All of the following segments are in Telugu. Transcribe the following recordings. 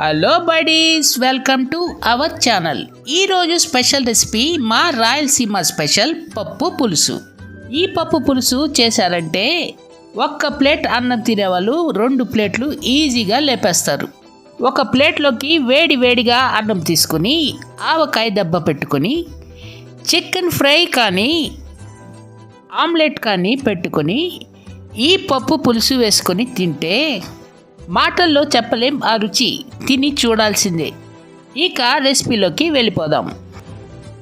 Hello buddies welcome to our channel ఈరోజు స్పెషల్ రెసిపీ మా రాయలసీమ స్పెషల్ పప్పు పులుసు. ఈ పప్పు పులుసు చేశారంటే ఒక్క ప్లేట్ అన్నం తినేవాళ్ళు రెండు ప్లేట్లు ఈజీగా లేపేస్తారు. ఒక ప్లేట్లోకి వేడి వేడిగా అన్నం తీసుకుని ఆవకాయ దెబ్బ పెట్టుకొని చికెన్ ఫ్రై కానీ ఆమ్లెట్ కానీ పెట్టుకొని ఈ పప్పు పులుసు వేసుకొని తింటే మాటల్లో చెప్పలేం ఆ రుచి. తిని చూడాల్సిందే. ఇక రెసిపీలోకి వెళ్ళిపోదాం.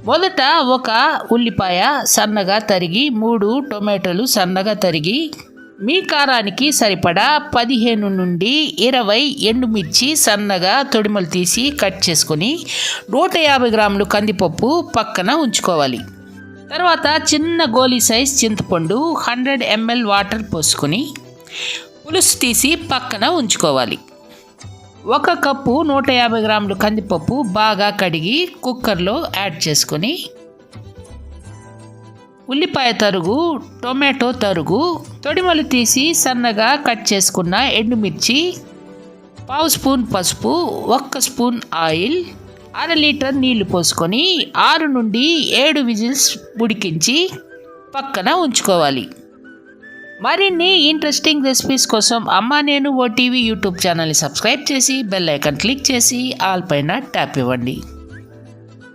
మొదట ఒక ఉల్లిపాయ సన్నగా తరిగి మూడు టొమాటోలు సన్నగా తరిగి మీ కారానికి సరిపడా పదిహేను నుండి ఇరవై ఎండుమిర్చి సన్నగా తొడిమలు తీసి కట్ చేసుకొని నూట యాభై గ్రాములు కందిపప్పు పక్కన ఉంచుకోవాలి. తర్వాత చిన్న గోలీ సైజ్ చింతపండు హండ్రెడ్ ఎంఎల్ వాటర్ పోసుకొని పులుసు తీసి పక్కన ఉంచుకోవాలి. ఒక కప్పు నూట యాభై గ్రాములు కందిపప్పు బాగా కడిగి కుక్కర్లో యాడ్ చేసుకొని ఉల్లిపాయ తరుగు టొమాటో తరుగు తొడిమలు తీసి సన్నగా కట్ చేసుకున్న ఎండుమిర్చి పావు స్పూన్ పసుపు ఒక్క స్పూన్ ఆయిల్ అర లీటర్ నీళ్ళు పోసుకొని ఆరు నుండి ఏడు విజిల్స్ ఉడికించి పక్కన ఉంచుకోవాలి. మరిన్ని ఇంట్రెస్టింగ్ రెసిపీస్ కోసం అమ్మ నేను ఓ టీవీ యూట్యూబ్ ఛానల్ని సబ్స్క్రైబ్ చేసి బెల్ ఐకాన్ క్లిక్ చేసి ఆల్ పైన ట్యాప్ ఇవ్వండి.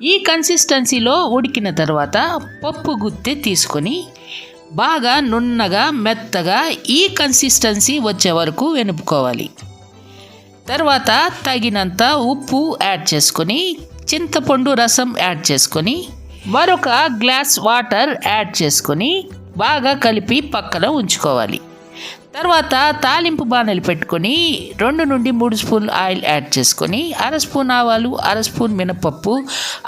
ఈ కన్సిస్టెన్సీలో ఉడికిన తర్వాత పప్పు గుత్తి తీసుకొని బాగా నున్నగా మెత్తగా ఈ కన్సిస్టెన్సీ వచ్చే వరకు వెనుపుకోవాలి. తర్వాత తగినంత ఉప్పు యాడ్ చేసుకొని చింతపండు రసం యాడ్ చేసుకొని మరొక గ్లాస్ వాటర్ యాడ్ చేసుకొని బాగా కలిపి పక్కన ఉంచుకోవాలి. తర్వాత తాలింపు బాణలు పెట్టుకొని రెండు నుండి మూడు స్పూన్ ఆయిల్ యాడ్ చేసుకొని అర స్పూన్ ఆవాలు అర స్పూన్ మినపప్పు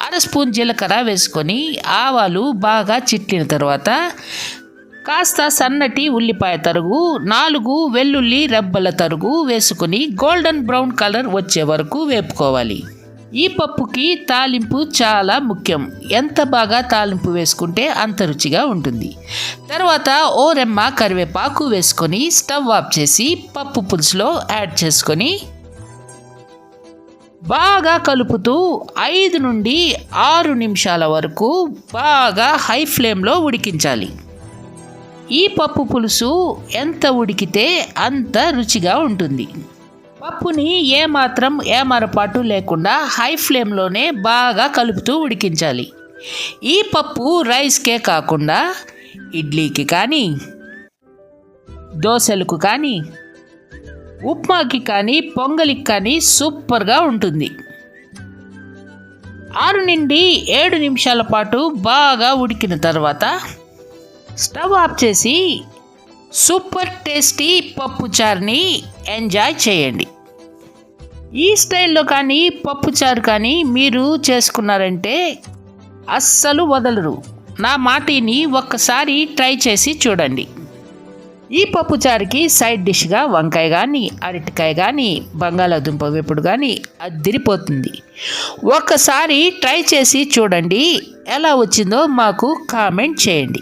అర స్పూన్ జీలకర్ర వేసుకొని ఆవాలు బాగా చిట్లిన తర్వాత కాస్త సన్నటి ఉల్లిపాయ తరుగు నాలుగు వెల్లుల్లి రెబ్బల తరుగు వేసుకుని గోల్డెన్ బ్రౌన్ కలర్ వచ్చే వరకు వేపుకోవాలి. ఈ పప్పుకి తాలింపు చాలా ముఖ్యం. ఎంత బాగా తాలింపు వేసుకుంటే అంత రుచిగా ఉంటుంది. తర్వాత ఓ రెమ్మ కరివేపాకు వేసుకొని స్టవ్ ఆఫ్ చేసి పప్పు పులుసులో యాడ్ చేసుకొని బాగా కలుపుతూ ఐదు నుండి ఆరు నిమిషాల వరకు బాగా హై ఫ్లేమ్లో ఉడికించాలి. ఈ పప్పు పులుసు ఎంత ఉడికితే అంత రుచిగా ఉంటుంది. పప్పుని ఏమాత్రం ఏమరపాటు లేకుండా హై ఫ్లేమ్లోనే బాగా కలుపుతూ ఉడికించాలి. ఈ పప్పు రైస్కే కాకుండా ఇడ్లీకి కానీ దోశలకు కానీ ఉప్మాకి కానీ పొంగలికి కానీ సూపర్గా ఉంటుంది. ఆరు నుండి ఏడు నిమిషాల పాటు బాగా ఉడికిన తర్వాత స్టవ్ ఆఫ్ చేసి సూపర్ టేస్టీ పప్పు చారుని ఎంజాయ్ చేయండి. ఈ స్టైల్లో కానీ పప్పు చారు కానీ మీరు చేసుకున్నారంటే అస్సలు వదలరు. నా మాటిని ఒక్కసారి ట్రై చేసి చూడండి. ఈ పప్పు చారుకి సైడ్ డిష్గా వంకాయ కానీ అరటికాయ కానీ బంగాళాదుంప వేపుడు కానీ అదిరిపోతుంది ఒక్కసారి ట్రై చేసి చూడండి ఎలా వచ్చిందో మాకు కామెంట్ చేయండి.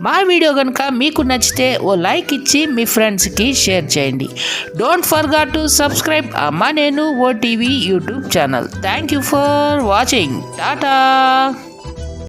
మా వీడియో కనుక మీకు నచ్చితే ఓ లైక్ ఇచ్చి మీ ఫ్రెండ్స్కి షేర్ చేయండి. డోంట్ ఫర్గాట్ టు సబ్స్క్రైబ్ అమ్మా నేను OTV YouTube channel. Thank you for watching tata